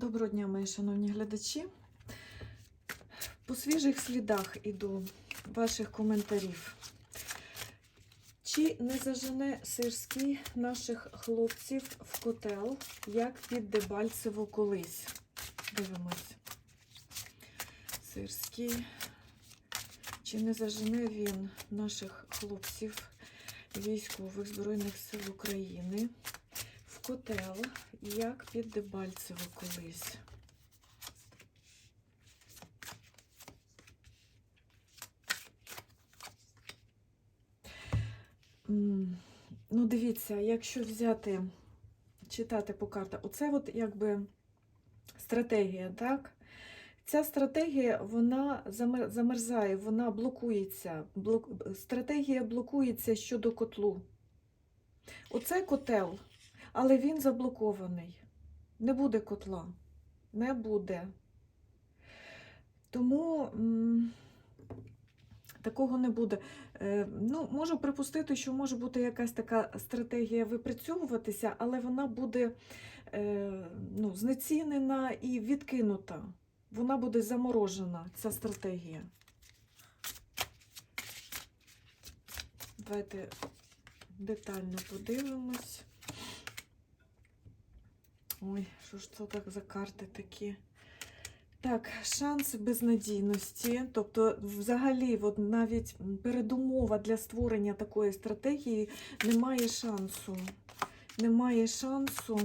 Доброго дня, мої шановні глядачі. По свіжих слідах іду ваших коментарів. Чи не зажене Сирський наших хлопців в котел, як під Дебальцево колись? Дивимось. Сирський. Чи не зажене він наших хлопців військових Збройних сил України котел, як під Дебальцево колись? Ну, дивіться, якщо взяти, читати по картах, оце от якби стратегія, так? Ця стратегія, вона замерзає, вона блокується. Блок... Стратегія блокується щодо котлу. Оце котел, але він заблокований. Не буде котла. Не буде. Тому м, такого не буде. Е, Ну, можу припустити, що може бути якась така стратегія випрацьовуватися, але вона буде е, ну, знецінена і відкинута. Вона буде заморожена, ця стратегія. Давайте детально подивимось. Ой, що ж це так за карти такі? Так, шанс безнадійності. Тобто, взагалі, от навіть передумова для створення такої стратегії немає шансу. Немає шансу.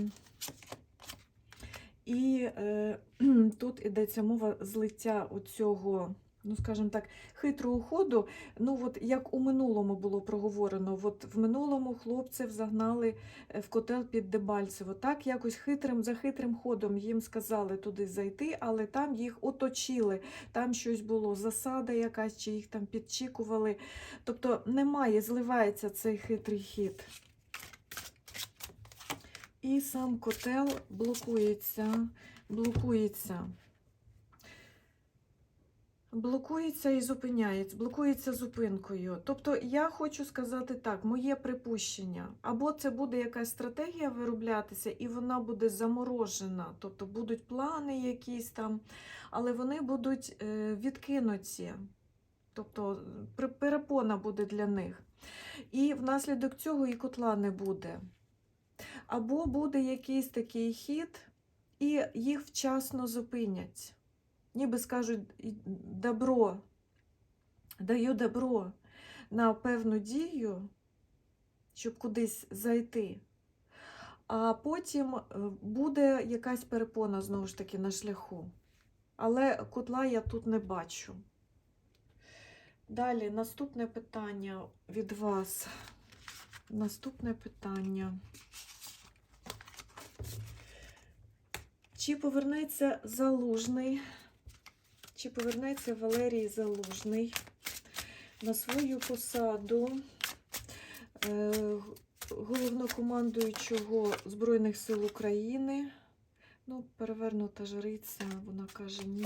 І е, тут йдеться мова злиття оцього, ну скажімо так, хитрого ходу. Ну, от як у минулому було проговорено, от в минулому хлопців загнали е, в котел під Дебальцево. Так, якось хитрим, за хитрим ходом їм сказали туди зайти, але там їх оточили. Там щось було, засада якась, чи їх там підчікували. Тобто немає, зливається цей хитрий хід. І сам котел блокується, блокується. Блокується і зупиняється, блокується зупинкою. Тобто, я хочу сказати так, моє припущення. Або це буде якась стратегія вироблятися, і вона буде заморожена. Тобто будуть плани якісь там, але вони будуть е, відкинуті. Тобто перепона буде для них. І внаслідок цього і котла не буде. Або буде якийсь такий хід, і їх вчасно зупинять. Ніби скажуть добро, даю добро на певну дію, щоб кудись зайти. А потім е, буде якась перепона знову ж таки на шляху. Але котла я тут не бачу. Далі, наступне питання від вас. Наступне питання. Чи повернеться Залужний? Чи повернеться Валерій Залужний на свою посаду е, головнокомандуючого Збройних сил України? Ну, перевернута жриця, вона каже ні.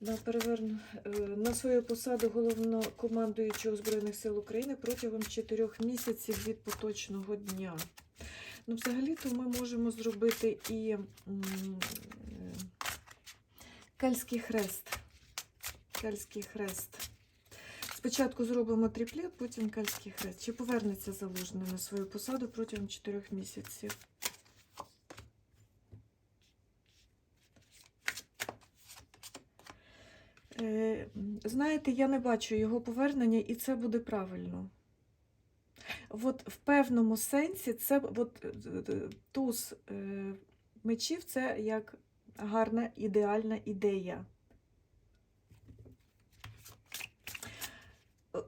На, переверну... е, на свою посаду головнокомандуючого Збройних сил України протягом 4 місяців від поточного дня. Ну, взагалі-то ми можемо зробити і кальський хрест. Кальський хрест. Спочатку зробимо тріплет, потім кальський хрест. Чи повернеться залужний на свою посаду протягом 4 місяців? Е, Знаєте, я не бачу його повернення, і це буде правильно. От в певному сенсі це от, е, е, туз мечів це як гарна ідеальна ідея. Е, е,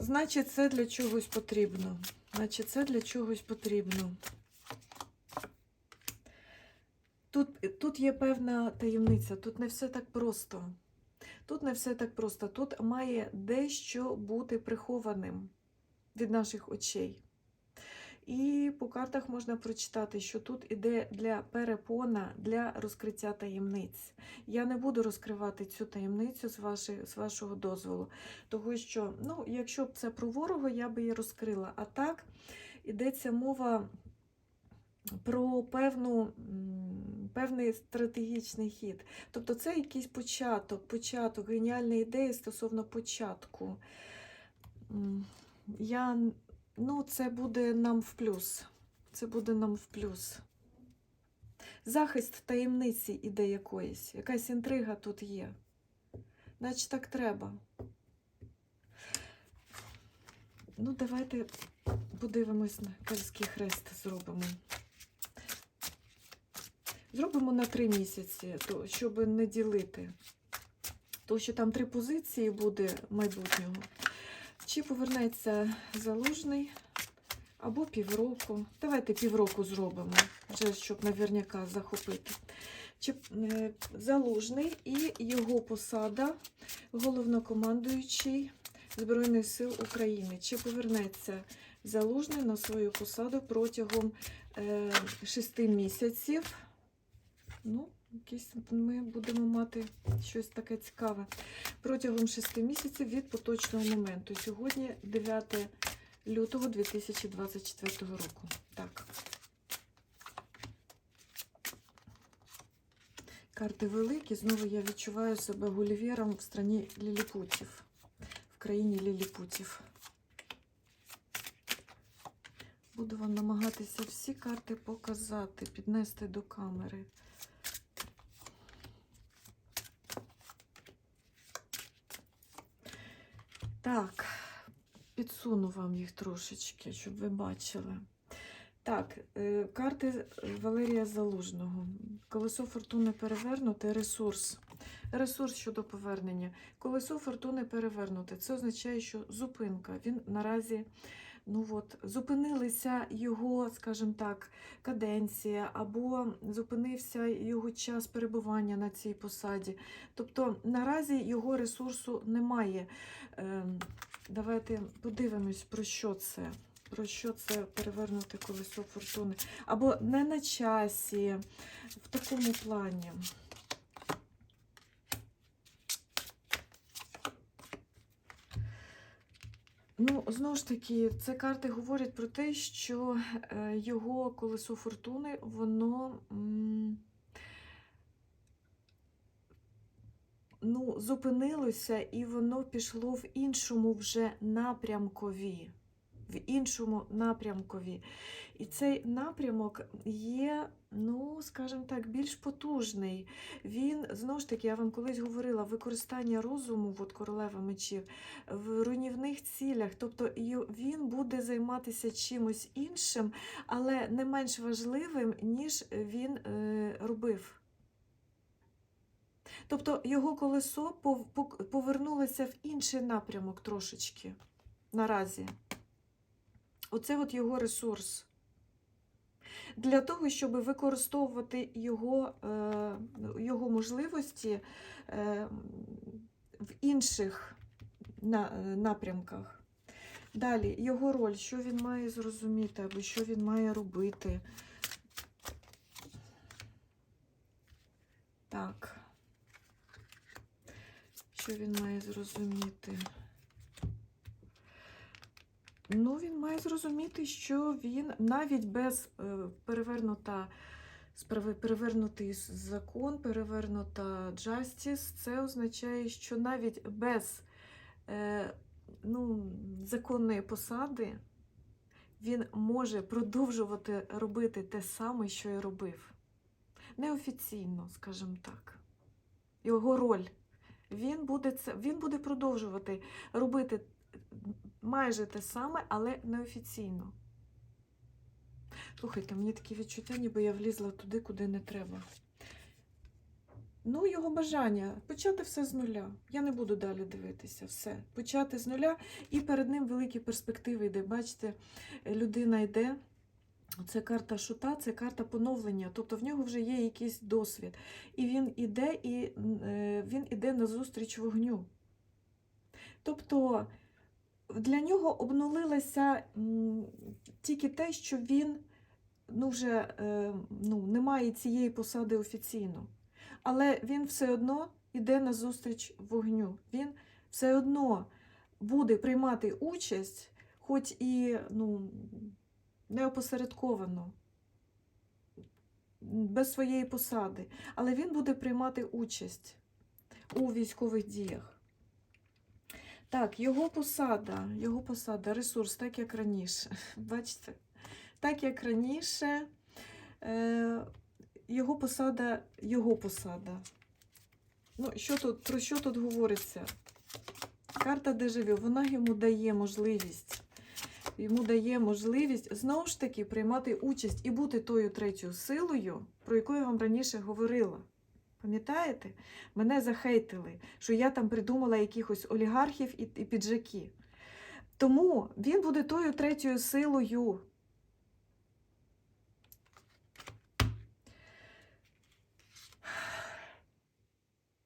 Значить, це для чогось потрібно. Значить, це для чогось потрібно. Тут, тут є певна таємниця, тут не все так просто. Тут не все так просто. Тут має дещо бути прихованим від наших очей. І по картах можна прочитати, що тут іде для перепона, для розкриття таємниць. Я не буду розкривати цю таємницю з, вашої, з вашого дозволу, тому що, ну, якщо б це про ворога, я би її розкрила. А так, йдеться мова про певну, певний стратегічний хід. Тобто це якийсь початок, початок, геніальна ідея стосовно початку. Я, ну, це буде нам в плюс. Це буде нам в плюс. Захист таємниці іде якоїсь, якась інтрига тут є. Значить, так треба. Ну, давайте подивимось на Кальський хрест зробимо. Зробимо на три місяці, то, щоб не ділити. Тому що там три позиції буде майбутнього. Чи повернеться залужний або півроку. Давайте півроку зробимо, вже щоб наверняка захопити. Чи е, залужний і його посада, головнокомандуючий Збройних сил України. Чи повернеться залужний на свою посаду протягом е, шести місяців? Ну, ми будемо мати щось таке цікаве. Протягом шести місяців від поточного моменту. Сьогодні 9 лютого 2024 року. Так. Карти великі. Знову я відчуваю себе гулівєром в страні ліліпутів. В країні ліліпутів. Буду вам намагатися всі карти показати, піднести до камери. Так, підсуну вам їх трошечки, щоб ви бачили. Так, е, карти Валерія Залужного. Колесо фортуни перевернуте, ресурс. Ресурс щодо повернення. Колесо фортуни перевернуте. Це означає, що зупинка. Він наразі ну от, зупинилися його, скажімо так, каденція, або зупинився його час перебування на цій посаді. Тобто наразі його ресурсу немає. Ем, Давайте подивимось, про що це. Про що це перевернути колесо фортуни? Або не на часі, в такому плані. Ну, знову ж таки, це карти говорять про те, що е, його колесо фортуни, воно ну, зупинилося і воно пішло в іншому вже напрямкові. В іншому напрямкові. І цей напрямок є, ну, скажімо так, більш потужний. Він, знову ж таки, я вам колись говорила, використання розуму, от королева мечів, в руйнівних цілях. Тобто він буде займатися чимось іншим, але не менш важливим, ніж він е, робив. Тобто його колесо повернулося в інший напрямок трошечки наразі. Оце от його ресурс. Для того, щоб використовувати його, е, його можливості е, в інших е, напрямках. Далі, його роль, що він має зрозуміти, або що він має робити. Так. Що він має зрозуміти? Ну, він має зрозуміти, що він навіть без е, перевернута перевернутий закон, перевернута justice, це означає, що навіть без е, ну, законної посади він може продовжувати робити те саме, що і робив. Неофіційно, скажімо так. Його роль. Він буде, це, він буде продовжувати робити майже те саме, але неофіційно. Слухайте, мені такі відчуття, ніби я влізла туди, куди не треба. Ну, його бажання почати все з нуля. Я не буду далі дивитися. Все. Почати з нуля, і перед ним великі перспективи йде. Бачите, людина йде. Це карта шута, це карта поновлення. Тобто в нього вже є якийсь досвід. І він іде, і е, він іде на вогню. Тобто для нього обнулилося тільки те, що він ну, вже е, ну, не має цієї посади офіційно. Але він все одно йде на зустріч вогню. Він все одно буде приймати участь, хоч і ну, неопосередковано. без своєї посади, але він буде приймати участь у військових діях. Так, його посада, його посада, ресурс, так як раніше. Бачите? Так як раніше, е, його посада, його посада. Ну, що тут, про що тут говориться? Карта дежавю, вона йому дає можливість. Йому дає можливість знову ж таки приймати участь і бути тою третьою силою, про яку я вам раніше говорила. Пам'ятаєте? Мене захейтили, що я там придумала якихось олігархів і, і піджаки. Тому він буде тою третьою силою.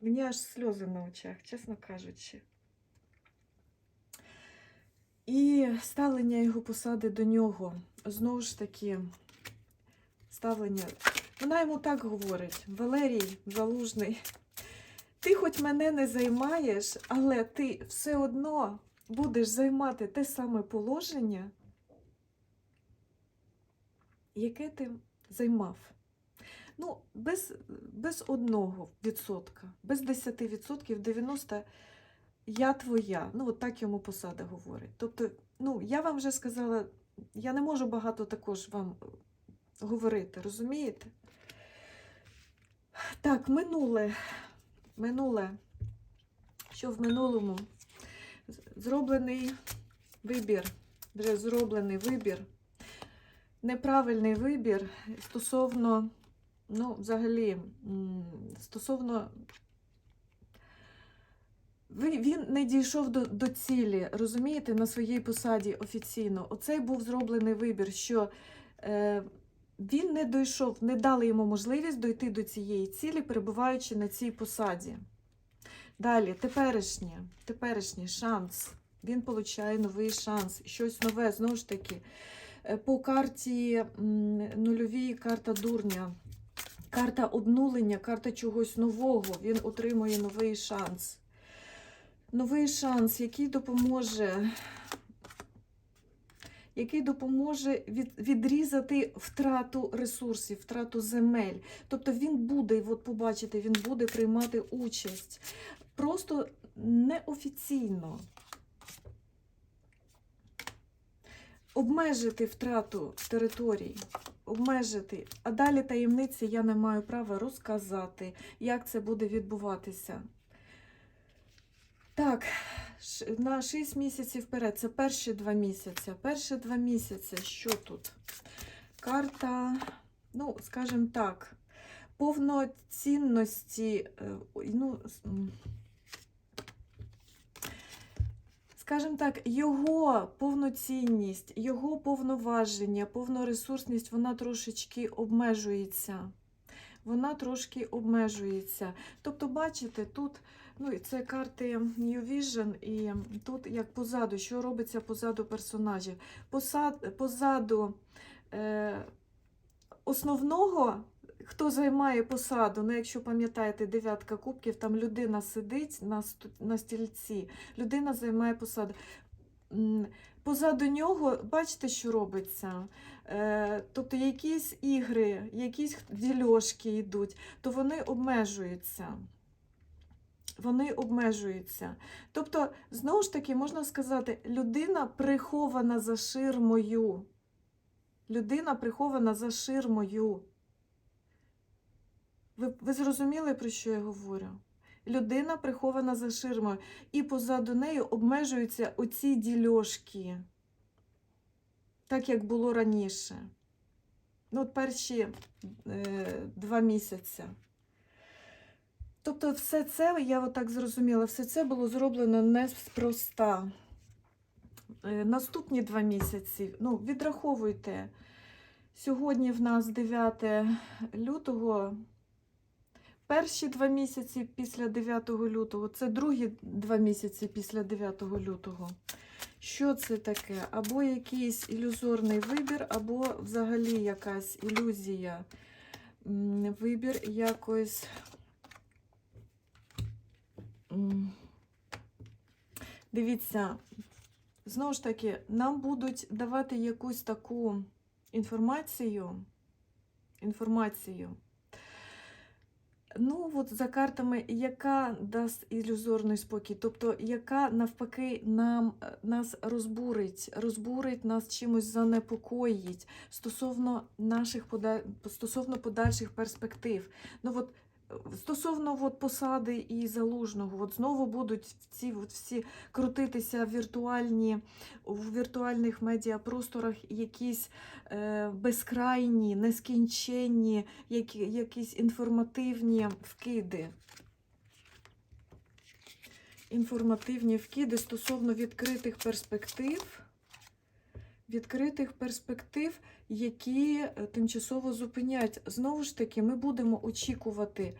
Мені аж сльози на очах, чесно кажучи. І ставлення його посади до нього. Знову ж таки, ставлення. Вона йому так говорить: Валерій Залужний, ти хоч мене не займаєш, але ти все одно будеш займати те саме положення, яке ти займав. Ну, без, без одного відсотка, без 10 відсотків, 90 я твоя. Ну, от так йому посада говорить. Тобто, ну, я вам вже сказала, я не можу багато також вам говорити, розумієте? Так, минуле. Минуле. Що в минулому? Зроблений вибір. Вже зроблений вибір. Неправильний вибір стосовно, ну, взагалі, стосовно він не дійшов до, до цілі, розумієте, на своїй посаді офіційно. Оцей був зроблений вибір, що е, він не дійшов, не дали йому можливість дойти до цієї цілі, перебуваючи на цій посаді. Далі, теперішнє, теперішній шанс. Він отримує новий шанс, щось нове, знову ж таки. Е, По карті нульовій карта дурня, карта обнулення, карта чогось нового. Він отримує новий шанс новий шанс, який допоможе, який допоможе від, відрізати втрату ресурсів, втрату земель. Тобто він буде, от побачите, він буде приймати участь. Просто неофіційно. Обмежити втрату територій, обмежити, а далі таємниці я не маю права розказати, як це буде відбуватися. Так, на 6 місяців вперед. Це перші два місяці. Перші два місяці. Що тут? Карта, ну, скажімо так, повноцінності. е, ну. Скажімо так, його повноцінність, його повноваження, повноресурсність, вона трошечки обмежується. Вона трошки обмежується. Тобто, бачите, тут Ну, і це карти New Vision, і тут як позаду, що робиться позаду персонажів. Посад, позаду е, основного, хто займає посаду, ну, якщо пам'ятаєте, дев'ятка кубків, там людина сидить на, на стільці, людина займає посаду. Позаду нього, бачите, що робиться? Е, тобто якісь ігри, якісь дільошки йдуть, то вони обмежуються вони обмежуються. Тобто, знову ж таки, можна сказати, людина прихована за ширмою. Людина прихована за ширмою. Ви, ви зрозуміли, про що я говорю? Людина прихована за ширмою. І позаду неї обмежуються оці дільошки, так як було раніше. Ну, от перші е, два місяці. Тобто, все це, я отак зрозуміла, все це було зроблено неспроста. Е, Наступні два місяці, ну, відраховуйте. Сьогодні в нас 9 лютого. Перші два місяці після 9 лютого, це другі два місяці після 9 лютого. Що це таке? Або якийсь ілюзорний вибір, або взагалі якась ілюзія. Вибір якось. Дивіться, знову ж таки, нам будуть давати якусь таку інформацію, інформацію. Ну, от за картами, яка дасть ілюзорний спокій, тобто яка навпаки нам, е, нас розбурить, розбурить нас чимось занепокоїть стосовно наших стосовно подальших перспектив. Ну, от, стосовно от, посади і залужного, от знову будуть ці от, всі крутитися віртуальні, в віртуальних медіапросторах якісь е, безкрайні, нескінченні які, якісь інформативні вкиди. Інформативні вкиди стосовно відкритих перспектив, відкритих перспектив, які е, тимчасово зупинять. Знову ж таки, ми будемо очікувати.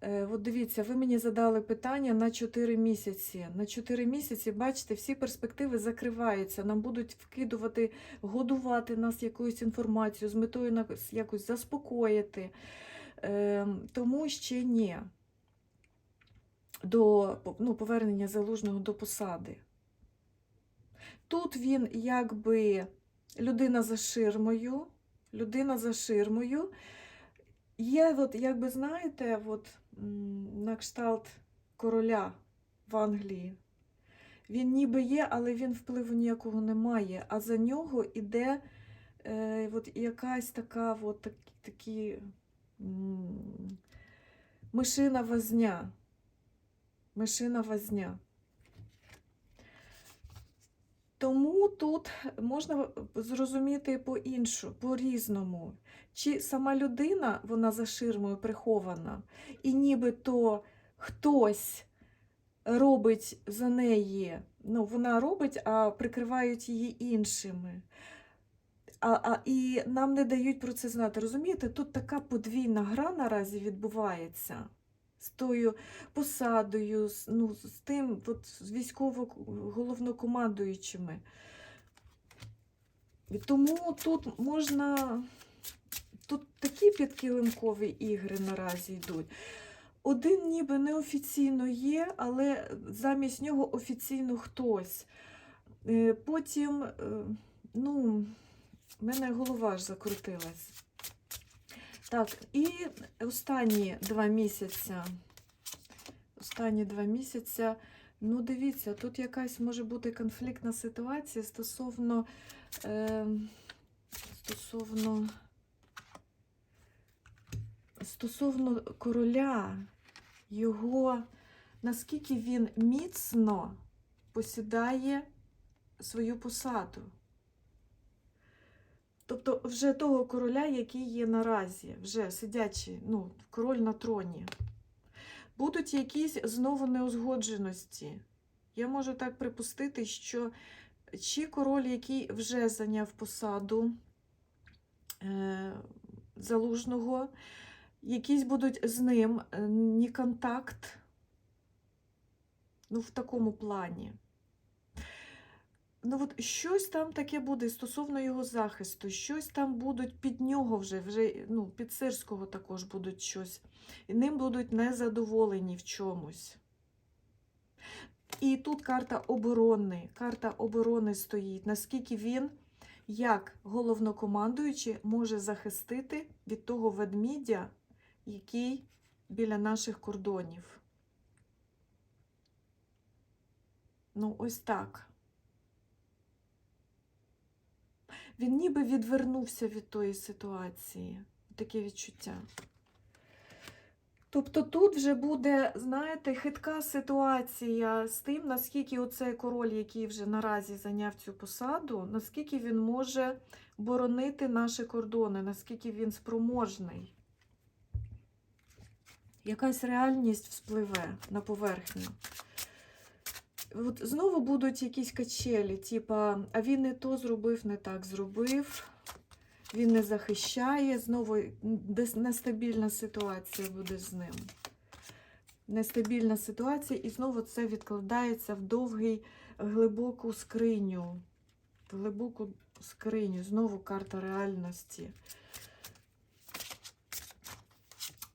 Е, От дивіться, ви мені задали питання на 4 місяці. На 4 місяці, бачите, всі перспективи закриваються. Нам будуть вкидувати, годувати нас якоюсь інформацією з метою нас якось заспокоїти. Е, Тому ще ні. До ну, повернення залужного до посади. Тут він якби людина за ширмою, людина за ширмою. Є, от, якби знаєте, от, на кшталт короля в Англії. Він ніби є, але він впливу ніякого не має. А за нього іде е, от якась така, от, так, такі м, мишина возня. Мишина возня. Тому тут можна зрозуміти по-іншому, по-різному. Чи сама людина, вона за ширмою прихована, і нібито хтось робить за неї, ну, вона робить, а прикривають її іншими. А, а, і нам не дають про це знати. Розумієте, тут така подвійна гра наразі відбувається з тою посадою, з, ну, з тим, от, з військово-головнокомандуючими. І тому тут можна. Тут такі підкилимкові ігри наразі йдуть. Один ніби неофіційно є, але замість нього офіційно хтось. Е, Потім, е, ну, в мене голова ж закрутилась. Так, і останні два місяці. Останні два місяці. Ну, дивіться, тут якась може бути конфліктна ситуація стосовно. Е, стосовно. Стосовно короля, його, наскільки він міцно посідає свою посаду. Тобто вже того короля, який є наразі, вже сидячий, ну, король на троні. Будуть якісь знову неузгодженості. Я можу так припустити, що чи король, який вже зайняв посаду е, залужного, якісь будуть з ним е, ні контакт, ну, в такому плані. Ну, от щось там таке буде стосовно його захисту, щось там будуть під нього вже, вже ну, під Сирського також будуть щось. І ним будуть незадоволені в чомусь. І тут карта оборони. Карта оборони стоїть, наскільки він, як головнокомандуючий, може захистити від того ведмідя, який біля наших кордонів. Ну, ось так. Він ніби відвернувся від тої ситуації. Таке відчуття. Тобто тут вже буде, знаєте, хитка ситуація з тим, наскільки оцей король, який вже наразі зайняв цю посаду, наскільки він може боронити наші кордони, наскільки він спроможний. Якась реальність вспливе на поверхню. От знову будуть якісь качелі, типа, а він не то зробив, не так зробив, він не захищає, знову десь нестабільна ситуація буде з ним. Нестабільна ситуація, і знову це відкладається в довгий, глибоку скриню. В глибоку скриню. Знову карта реальності.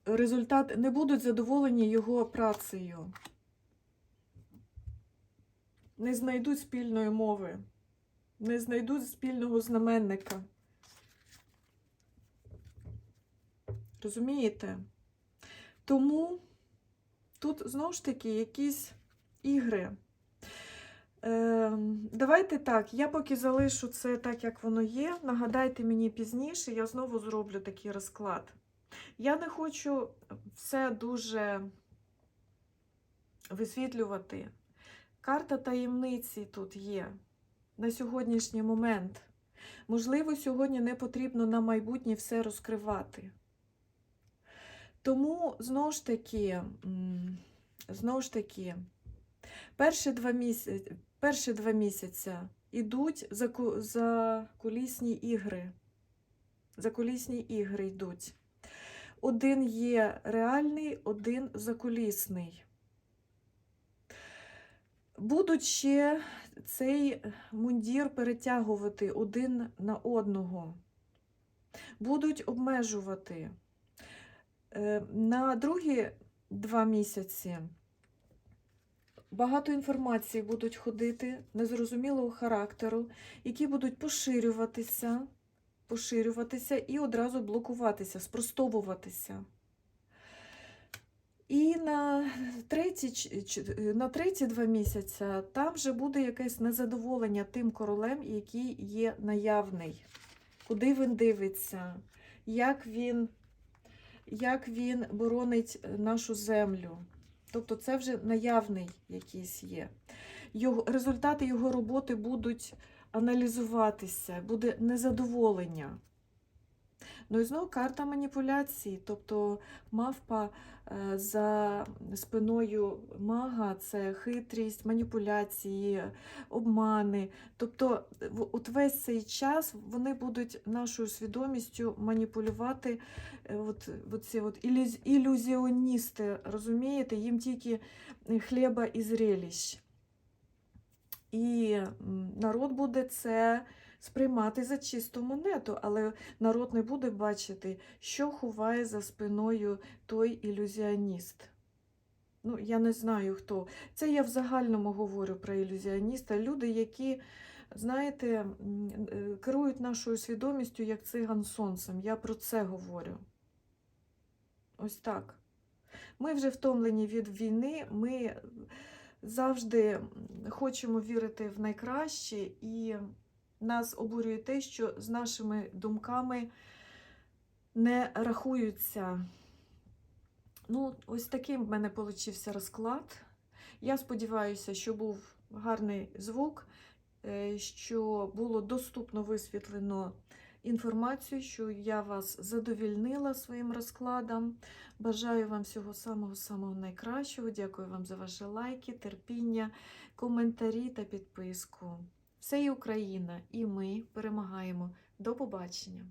Результат не будуть задоволені його працею не знайдуть спільної мови, не знайдуть спільного знаменника. Розумієте? Тому тут знову ж таки якісь ігри. Е, давайте так, я поки залишу це так, як воно є. Нагадайте мені пізніше, я знову зроблю такий розклад. Я не хочу все дуже висвітлювати. Карта таємниці тут є на сьогоднішній момент. Можливо, сьогодні не потрібно на майбутнє все розкривати. Тому, знову ж таки, знову ж таки, перші два місяці, перші два місяці йдуть за, за кулісні ігри. За кулісні ігри йдуть. Один є реальний, один закулісний. Будуть ще цей мундір перетягувати один на одного. Будуть обмежувати. Е, На другі два місяці багато інформації будуть ходити незрозумілого характеру, які будуть поширюватися, поширюватися і одразу блокуватися, спростовуватися. І на треті, ч- ч- на треті два місяці там вже буде якесь незадоволення тим королем, який є наявний, куди він дивиться, як він, як він боронить нашу землю. Тобто це вже наявний якийсь є. Його, результати його роботи будуть аналізуватися, буде незадоволення. Ну і знову карта маніпуляції, тобто мавпа е, за спиною мага це хитрість, маніпуляції, обмани. Тобто, от весь цей час вони будуть нашою свідомістю маніпулювати. е, От, от ці от ілюз- ілюзіоністи, розумієте, їм тільки е, хліба і зрелищ. І народ буде це сприймати за чисту монету, але народ не буде бачити, що ховає за спиною той ілюзіоніст. Ну, я не знаю хто. Це я в загальному говорю про ілюзіоніста. Люди, які, знаєте, е, керують нашою свідомістю як циган сонцем. Я про це говорю. Ось так. Ми вже втомлені від війни, ми завжди хочемо вірити в найкраще, і нас обурює те, що з нашими думками не рахуються. Ну, ось таким в мене получився розклад. Я сподіваюся, що був гарний звук, е, що було доступно висвітлено інформацію, що я вас задовільнила своїм розкладом. Бажаю вам всього самого-самого найкращого. Дякую вам за ваші лайки, терпіння, коментарі та підписку. Все і Україна, і ми перемагаємо. До побачення!